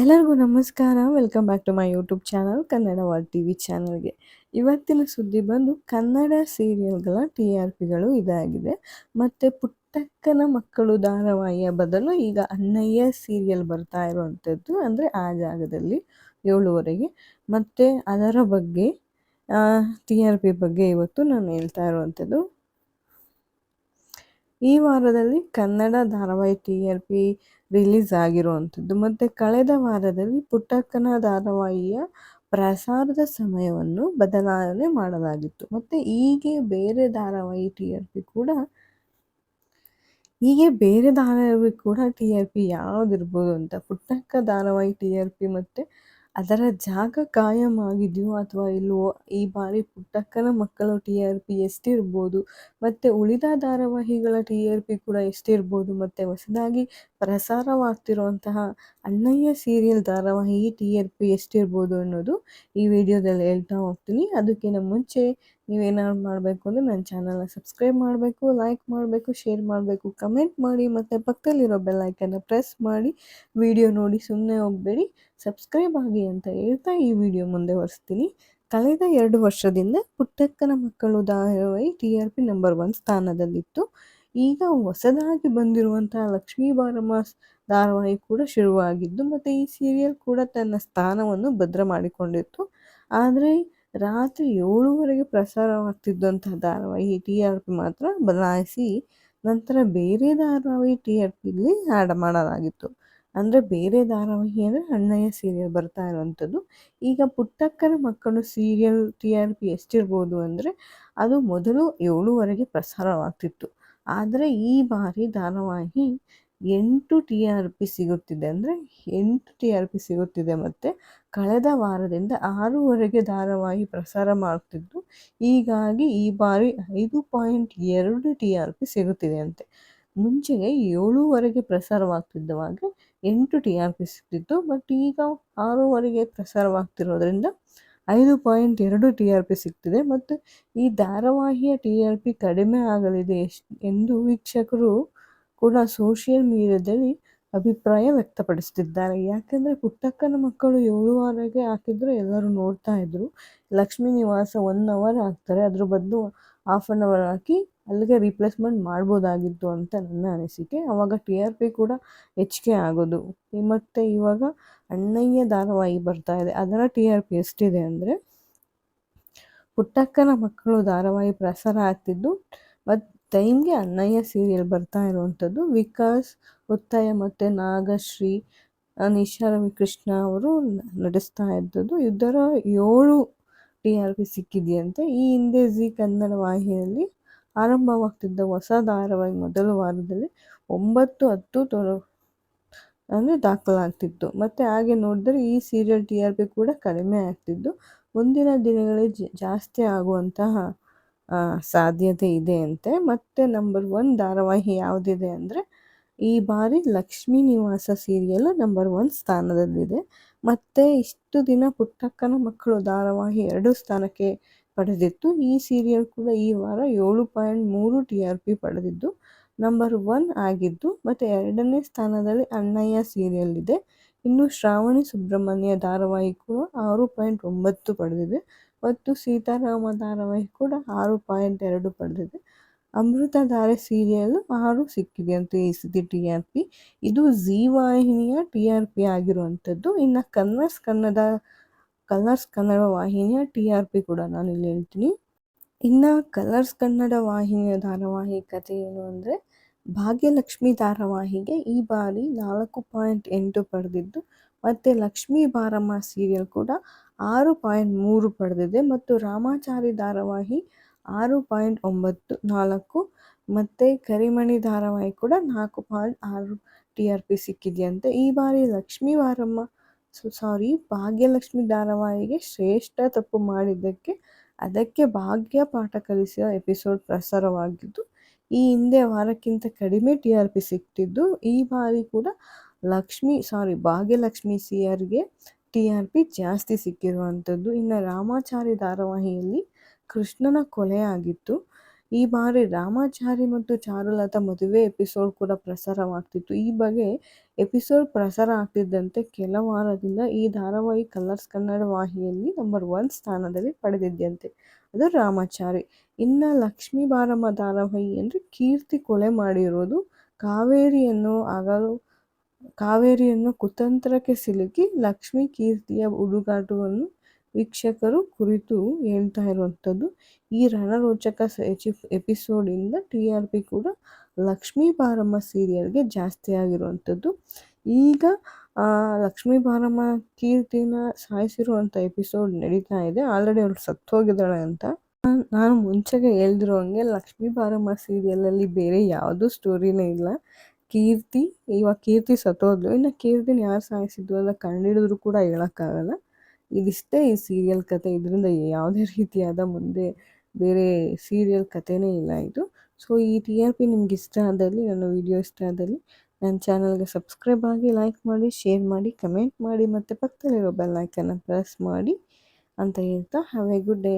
ಎಲ್ಲರಿಗೂ ನಮಸ್ಕಾರ. Welcome back to my YouTube channel Kannada war T V ಚಾನಲ್ಗೆ ಇವತ್ತಿನ ಸುದ್ದಿ ಬಂದು ಕನ್ನಡ ಸೀರಿಯಲ್ಗಳ ಟಿ ಆರ್ ಪಿಗಳು ಇದಾಗಿದೆ. ಮತ್ತು ಪುಟ್ಟಕ್ಕನ ಮಕ್ಕಳು ಧಾರಾವಾಹಿಯ ಬದಲು ಈಗ ಅನ್ನಯ್ಯ ಸೀರಿಯಲ್ ಬರ್ತಾ ಇರುವಂಥದ್ದು ಅಂದರೆ ಆ ಜಾಗದಲ್ಲಿ ಏಳುವರೆಗೆ. ಮತ್ತು ಅದರ ಬಗ್ಗೆ ಟಿ ಆರ್ ಪಿ ಬಗ್ಗೆ ಇವತ್ತು ನಾನು ಹೇಳ್ತಾ ಇರುವಂಥದ್ದು. ಈ ವಾರದಲ್ಲಿ ಕನ್ನಡ ಧಾರಾವಾಹಿ ಟಿ ಆರ್ ಪಿ ರಿಲೀಸ್ ಆಗಿರುವಂಥದ್ದು. ಮತ್ತು ಕಳೆದ ವಾರದಲ್ಲಿ ಪುಟ್ಟಕ್ಕನ ಧಾರಾವಾಹಿಯ ಪ್ರಸಾರದ ಸಮಯವನ್ನು ಬದಲಾವಣೆ ಮಾಡಲಾಗಿತ್ತು. ಮತ್ತು ಹೀಗೆ ಬೇರೆ ಧಾರಾವಾಹಿ ಟಿ ಆರ್ ಪಿ ಕೂಡ, ಹೀಗೆ ಬೇರೆ ಧಾರಾವಾಹಿ ಕೂಡ ಟಿ ಆರ್ ಪಿ ಯಾವುದಿರ್ಬೋದು ಅಂತ ಪುಟ್ಟಕ್ಕ ಧಾರಾವಾಹಿ ಟಿ ಆರ್ ಪಿ ಮತ್ತು ಅದರ ಜಾಗ ಕಾಯಂ ಆಗಿದೆಯೋ ಅಥವಾ ಇಲ್ವೋ, ಈ ಬಾರಿ ಪುಟ್ಟಕ್ಕನ ಮಕ್ಕಳು ಟಿ ಆರ್ ಪಿ ಎಷ್ಟಿರ್ಬೋದು? ಮತ್ತು ಉಳಿದ ಧಾರಾವಾಹಿಗಳ ಟಿ ಆರ್ ಪಿ ಕೂಡ ಎಷ್ಟಿರ್ಬೋದು? ಮತ್ತು ಹೊಸದಾಗಿ ಪ್ರಸಾರವಾಗ್ತಿರುವಂತಹ ಅಣ್ಣಯ್ಯ ಸೀರಿಯಲ್ ಧಾರಾವಾಹಿ ಟಿ ಆರ್ ಪಿ ಎಷ್ಟಿರ್ಬೋದು ಅನ್ನೋದು ಈ ವಿಡಿಯೋದಲ್ಲಿ ಹೇಳ್ತಾ ಹೋಗ್ತೀನಿ. ಅದಕ್ಕಿಂತ ಮುಂಚೆ ನೀವೇನಾದ್ರು ಮಾಡಬೇಕು ಅಂದರೆ ನನ್ನ ಚಾನಲ್ನ ಸಬ್ಸ್ಕ್ರೈಬ್ ಮಾಡಬೇಕು ಲೈಕ್ ಮಾಡಬೇಕು ಶೇರ್ ಮಾಡಬೇಕು ಕಮೆಂಟ್ ಮಾಡಿ ಮತ್ತು ಪಕ್ಕದಲ್ಲಿರೋ ಬೆಲ್ಲೈಕನ್ನ ಪ್ರೆಸ್ ಮಾಡಿ ವಿಡಿಯೋ ನೋಡಿ ಸುಮ್ಮನೆ ಹೋಗಬೇಡಿ. ಸಬ್ಸ್ಕ್ರೈಬ್ ಆಗಿ ಅಂತ ಹೇಳ್ತಾ ಈ ವಿಡಿಯೋ ಮುಂದೆ ಒರೆಸ್ತೀನಿ. ಕಳೆದ ಎರಡು ವರ್ಷದಿಂದ ಪುಟ್ಟಕ್ಕನ ಮಕ್ಕಳು ಧಾರಾವಾಹಿ T R P number one ಸ್ಥಾನದಲ್ಲಿತ್ತು. ಈಗ ಹೊಸದಾಗಿ ಬಂದಿರುವಂತಹ ಲಕ್ಷ್ಮೀ ಬಾರಮ್ಮ ಧಾರಾವಾಹಿ ಕೂಡ ಶುರುವಾಗಿದ್ದು, ಮತ್ತು ಈ ಸೀರಿಯಲ್ ಕೂಡ ತನ್ನ ಸ್ಥಾನವನ್ನು ಭದ್ರ ಮಾಡಿಕೊಂಡಿತ್ತು. ಆದರೆ ರಾತ್ರಿ ಏಳುವರೆಗೆ ಪ್ರಸಾರವಾಗ್ತಿದ್ದಂತಹ ಧಾರಾವಾಹಿ ಟಿ ಆರ್ ಪಿ ಮಾತ್ರ ಬದಲಾಯಿಸಿ ನಂತರ ಬೇರೆ ಧಾರಾವಾಹಿ ಟಿ ಆರ್ ಪಿಲಿ ಆ್ಯಡ್ ಮಾಡಲಾಗಿತ್ತು. ಅಂದರೆ ಬೇರೆ ಧಾರಾವಾಹಿ ಅಂದರೆ ಅಣ್ಣಯ್ಯ ಸೀರಿಯಲ್ ಬರ್ತಾ ಇರುವಂಥದ್ದು. ಈಗ ಪುಟ್ಟಕ್ಕನ ಮಕ್ಕಳು ಸೀರಿಯಲ್ ಟಿ ಆರ್ ಪಿ ಎಷ್ಟಿರ್ಬೋದು ಅಂದರೆ ಅದು ಮೊದಲು ಏಳುವರೆಗೆ ಪ್ರಸಾರವಾಗ್ತಿತ್ತು. ಆದರೆ ಈ ಬಾರಿ ಧಾರಾವಾಹಿ ಎಂಟು ಟಿ ಆರ್ ಪಿ ಸಿಗುತ್ತಿದೆ ಅಂದರೆ ಎಂಟು ಟಿ ಆರ್ ಪಿ ಸಿಗುತ್ತಿದೆ ಮತ್ತು ಕಳೆದ ವಾರದಿಂದ ಆರೂವರೆಗೆ ಧಾರಾವಾಹಿ ಪ್ರಸಾರ ಮಾಡ್ತಿದ್ದು ಹೀಗಾಗಿ ಈ ಬಾರಿ ಐದು ಪಾಯಿಂಟ್ ಎರಡು ಟಿ ಆರ್ ಪಿ ಸಿಗುತ್ತಿದೆ ಅಂತೆ. ಮುಂಚೆಗೆ ಏಳೂವರೆಗೆ ಪ್ರಸಾರವಾಗ್ತಿದ್ದವಾಗೆ ಎಂಟು ಟಿ ಆರ್ ಪಿ ಸಿಗ್ತಿತ್ತು ಬಟ್ ಈಗ ಆರೂವರೆಗೆ ಪ್ರಸಾರವಾಗ್ತಿರೋದ್ರಿಂದ ಐದು ಪಾಯಿಂಟ್ ಎರಡು ಟಿ ಆರ್ ಪಿ ಸಿಗ್ತಿದೆ. ಮತ್ತು ಈ ಧಾರಾವಾಹಿಯ ಟಿ ಆರ್ ಪಿ ಕಡಿಮೆ ಆಗಲಿದೆ ಎಷ್ಟು ಎಂದು ವೀಕ್ಷಕರು ಕೂಡ ಸೋಷಿಯಲ್ ಮೀಡಿಯಾದಲ್ಲಿ ಅಭಿಪ್ರಾಯ ವ್ಯಕ್ತಪಡಿಸ್ತಿದ್ದಾರೆ. ಯಾಕೆಂದರೆ ಪುಟ್ಟಕ್ಕನ ಮಕ್ಕಳು ಏಳುವರೆಗೆ ಹಾಕಿದ್ರೆ, ಎಲ್ಲರೂ ನೋಡ್ತಾ ಇದ್ರು. ಲಕ್ಷ್ಮೀ ನಿವಾಸ ಒನ್ ಅವರ್ ಹಾಕ್ತಾರೆ. ಅದ್ರ ಬದಲು ಹಾಫ್ ಆನ್ ಅವರ್ ಹಾಕಿ ಅಲ್ಲಿಗೆ ರೀಪ್ಲೇಸ್ಮೆಂಟ್ ಮಾಡ್ಬೋದಾಗಿತ್ತು ಅಂತ ನನ್ನ ಅನಿಸಿಕೆ. ಅವಾಗ ಟಿ ಆರ್ ಪಿ ಕೂಡ ಹೆಚ್ಚಿಗೆ ಆಗೋದು. ಮತ್ತು ಇವಾಗ ಅಣ್ಣಯ್ಯ ಧಾರಾವಾಹಿ ಬರ್ತಾ ಇದೆ. ಅದರ ಟಿ ಆರ್ ಪಿ ಎಷ್ಟಿದೆ ಅಂದರೆ, ಪುಟ್ಟಕ್ಕನ ಮಕ್ಕಳು ಧಾರಾವಾಹಿ ಪ್ರಸಾರ ಆಗ್ತಿದ್ದು ಮತ್ತು ಟೈಮ್ಗೆ ಅನ್ನಯ್ಯ ಸೀರಿಯಲ್ ಬರ್ತಾ ಇರುವಂಥದ್ದು. ವಿಕಾಸ್, ಒತ್ತಾಯ ಮತ್ತು ನಾಗಶ್ರೀ ನಿಶಾ ರವಿಕೃಷ್ಣ ಅವರು ನಡೆಸ್ತಾ ಇದ್ದದ್ದು. ಇದರ ಏಳು ಟಿ ಆರ್ ಪಿ ಸಿಕ್ಕಿದೆಯಂತೆ. ಈ ಹಿಂದೆ ಜಿ ಕನ್ನಡ ವಾಹಿನಿಯಲ್ಲಿ ಆರಂಭವಾಗ್ತಿದ್ದ ಹೊಸ ಧಾರಾವಾಹಿ ಮೊದಲ ವಾರದಲ್ಲಿ ಒಂಬತ್ತು ಹತ್ತು ತೊರ ಅಂದರೆ ದಾಖಲಾಗ್ತಿತ್ತು. ಮತ್ತು ಹಾಗೆ ನೋಡಿದ್ರೆ ಈ ಸೀರಿಯಲ್ ಟಿ ಆರ್ ಪಿ ಕೂಡ ಕಡಿಮೆ ಆಗ್ತಿದ್ದು ಮುಂದಿನ ದಿನಗಳಲ್ಲಿ ಜಾಸ್ತಿ ಆಗುವಂತಹ ಸಾಧ್ಯತೆ ಇದೆ ಅಂತೆ. ಮತ್ತು ನಂಬರ್ ಒನ್ ಧಾರಾವಾಹಿ ಯಾವುದಿದೆ ಅಂದರೆ, ಈ ಬಾರಿ ಲಕ್ಷ್ಮೀ ನಿವಾಸ ಸೀರಿಯಲ್ ನಂಬರ್ ಒನ್ ಸ್ಥಾನದಲ್ಲಿದೆ. ಮತ್ತು ಇಷ್ಟು ದಿನ ಪುಟ್ಟಕ್ಕನ ಮಕ್ಕಳು ಧಾರಾವಾಹಿ ಎರಡು ಸ್ಥಾನಕ್ಕೆ ಪಡೆದಿತ್ತು. ಈ ಸೀರಿಯಲ್ ಕೂಡ ಈ ವಾರ ಏಳು ಪಾಯಿಂಟ್ ಮೂರು ಟಿ ಆರ್ ಪಿ ಪಡೆದಿದ್ದು ನಂಬರ್ ಒನ್ ಆಗಿದ್ದು, ಮತ್ತು ಎರಡನೇ ಸ್ಥಾನದಲ್ಲಿ ಅಣ್ಣಯ್ಯ ಸೀರಿಯಲ್ ಇದೆ. ಇನ್ನು ಶ್ರಾವಣಿ ಸುಬ್ರಹ್ಮಣ್ಯ ಧಾರಾವಾಹಿ ಕೂಡ ಆರು ಪಾಯಿಂಟ್ ಒಂಬತ್ತು ಪಡೆದಿದೆ. ಮತ್ತು ಸೀತಾರಾಮ ಧಾರಾವಾಹಿ ಕೂಡ ಆರು ಪಾಯಿಂಟ್ ಎರಡು ಪಡೆದಿದೆ. ಅಮೃತಧಾರೆ ಸೀರಿಯಲ್ ಆರು ಸಿಕ್ಕಿದೆ ಅಂತ ಈ ಸತಿ ಟಿ ಆರ್ ಪಿ. ಇದು ಝೀ ವಾಹಿನಿಯ ಟಿ ಆರ್ ಪಿ ಆಗಿರುವಂಥದ್ದು. ಇನ್ನು ಕನ್ನರ್ಸ್ ಕನ್ನಡ, ಕಲರ್ಸ್ ಕನ್ನಡ ವಾಹಿನಿಯ ಟಿ ಆರ್ ಪಿ ಕೂಡ ನಾನು ಇಲ್ಲಿ ಹೇಳ್ತೀನಿ. ಇನ್ನು ಕಲರ್ಸ್ ಕನ್ನಡ ವಾಹಿನಿಯ ಧಾರಾವಾಹಿ ಕಥೆ ಏನು ಅಂದರೆ, ಭಾಗ್ಯಲಕ್ಷ್ಮಿ ಧಾರಾವಾಹಿಗೆ ಈ ಬಾರಿ ನಾಲ್ಕು ಪಾಯಿಂಟ್ ಎಂಟು ಪಡೆದಿದ್ದು, ಮತ್ತು ಲಕ್ಷ್ಮೀ ಬಾರಮ್ಮ ಸೀರಿಯಲ್ ಕೂಡ ಆರು ಪಾಯಿಂಟ್ ಮೂರು ಪಡೆದಿದೆ ಮತ್ತು ರಾಮಾಚಾರಿ ಧಾರಾವಾಹಿ ಆರು ಪಾಯಿಂಟ್ ಒಂಬತ್ತು ನಾಲ್ಕು ಮತ್ತು ಕರಿಮಣಿ ಧಾರಾವಾಹಿ ಕೂಡ ನಾಲ್ಕು ಪಾಯಿಂಟ್ ಆರು ಟಿ ಆರ್ ಪಿ ಸಿಕ್ಕಿದೆಯಂತೆ. ಈ ಬಾರಿ ಲಕ್ಷ್ಮೀ ವಾರಮ್ಮ ಸಾರಿ, ಭಾಗ್ಯಲಕ್ಷ್ಮಿ ಧಾರಾವಾಹಿಗೆ ಶ್ರೇಷ್ಠ ತಪ್ಪು ಮಾಡಿದ್ದಕ್ಕೆ, ಅದಕ್ಕೆ ಭಾಗ್ಯ ಪಾಠ ಕಲಿಸಿದ ಎಪಿಸೋಡ್ ಪ್ರಸಾರವಾಗಿದ್ದು, ಈ ಹಿಂದೆ ವಾರಕ್ಕಿಂತ ಕಡಿಮೆ ಟಿ ಆರ್ ಪಿ ಸಿಕ್ತಿದ್ದು. ಈ ಬಾರಿ ಕೂಡ ಲಕ್ಷ್ಮಿ, ಸಾರಿ, ಭಾಗ್ಯಲಕ್ಷ್ಮಿ ಸಿ ಆರ್ಗೆ ಟಿ ಆರ್ ಪಿ ಜಾಸ್ತಿ ಸಿಕ್ಕಿರುವಂಥದ್ದು. ಇನ್ನು ರಾಮಾಚಾರಿ ಧಾರಾವಾಹಿಯಲ್ಲಿ ಕೃಷ್ಣನ ಕೊಲೆ ಆಗಿತ್ತು ಈ ಬಾರಿ ರಾಮಾಚಾರಿ ಮತ್ತು ಚಾರುಲತಾ ಮದುವೆ ಎಪಿಸೋಡ್ ಕೂಡ ಪ್ರಸಾರವಾಗ್ತಿತ್ತು. ಈ ಬಗ್ಗೆ ಎಪಿಸೋಡ್ ಪ್ರಸಾರ ಆಗ್ತಿದ್ದಂತೆ ಕೆಲ ವಾರದಿಂದ ಈ ಧಾರಾವಾಹಿ ಕಲರ್ಸ್ ಕನ್ನಡ ವಾಹಿಯಲ್ಲಿ ನಂಬರ್ ಒನ್ ಸ್ಥಾನದಲ್ಲಿ ಪಡೆದಿದ್ದಂತೆ. ಅದು ರಾಮಾಚಾರಿ. ಇನ್ನು ಲಕ್ಷ್ಮೀ ಬಾರಮ್ಮ ಧಾರಾವಾಹಿ ಅಂದರೆ ಕೀರ್ತಿ ಕೊಲೆ ಮಾಡಿರೋದು ಕಾವೇರಿಯನ್ನು ಆಗಲು ಕಾವೇರಿಯನ್ನು ಕುತಂತ್ರಕ್ಕೆ ಸಿಲುಕಿ ಲಕ್ಷ್ಮೀ ಕೀರ್ತಿಯ ಹುಡುಗಾಟವನ್ನು ವೀಕ್ಷಕರು ಕುರಿತು ಹೇಳ್ತಾ ಇರುವಂಥದ್ದು. ಈ ರಣರೋಚಕ ಎಪಿಸೋಡಿಂದ ಟಿ ಆರ್ ಪಿ ಕೂಡ ಲಕ್ಷ್ಮೀ ಬಾರಮ್ಮ ಸೀರಿಯಲ್ಗೆ ಜಾಸ್ತಿ ಆಗಿರುವಂಥದ್ದು. ಈಗ ಲಕ್ಷ್ಮೀ ಬಾರಮ್ಮ ಕೀರ್ತಿನ ಸಾಯಿಸಿರುವಂಥ ಎಪಿಸೋಡ್ ನಡೀತಾ ಇದೆ. ಆಲ್ರೆಡಿ ಅವಳು ಸತ್ತೋಗಿದ್ದಾಳೆ ಅಂತ. ನಾನು ಮುಂಚೆಗೆ ಹೇಳ್ದಿರೋ ಹಂಗೆ ಲಕ್ಷ್ಮೀ ಬಾರಮ್ಮ ಸೀರಿಯಲಲ್ಲಿ ಬೇರೆ ಯಾವುದೂ ಸ್ಟೋರಿನೇ ಇಲ್ಲ. ಕೀರ್ತಿ ಇವಾಗ ಕೀರ್ತಿ ಸತ್ತೋದ್ಲು. ಇನ್ನು ಕೀರ್ತಿನ ಯಾರು ಸಾಯಿಸಿದ್ದು ಅಂತ ಕಂಡುಹಿಡಿದ್ರು ಕೂಡ ಹೇಳೋಕ್ಕಾಗಲ್ಲ. ಇದಿಷ್ಟೇ ಈ ಸೀರಿಯಲ್ ಕತೆ. ಇದರಿಂದ ಯಾವುದೇ ರೀತಿಯಾದ ಮುಂದೆ ಬೇರೆ ಸೀರಿಯಲ್ ಕಥೆನೇ ಇಲ್ಲ ಇದು. ಸೊ ಈ ಟಿ ಆರ್ ಪಿ ನಿಮ್ಗೆ ಇಷ್ಟ ಆದಲ್ಲಿ, ನನ್ನ ವಿಡಿಯೋ ಇಷ್ಟ ಆದಲ್ಲಿ, ನನ್ನ ಚಾನಲ್ಗೆ ಸಬ್ಸ್ಕ್ರೈಬ್ ಆಗಿ ಲೈಕ್ ಮಾಡಿ ಶೇರ್ ಮಾಡಿ ಕಮೆಂಟ್ ಮಾಡಿ, ಮತ್ತು ಪಕ್ಕದಲ್ಲಿರೋ ಬೆಲ್ ಐಕನ್ನ ಪ್ರೆಸ್ ಮಾಡಿ ಅಂತ ಹೇಳ್ತಾ ಹ್ಯಾವ್ ಎ ಗುಡ್ ಡೇ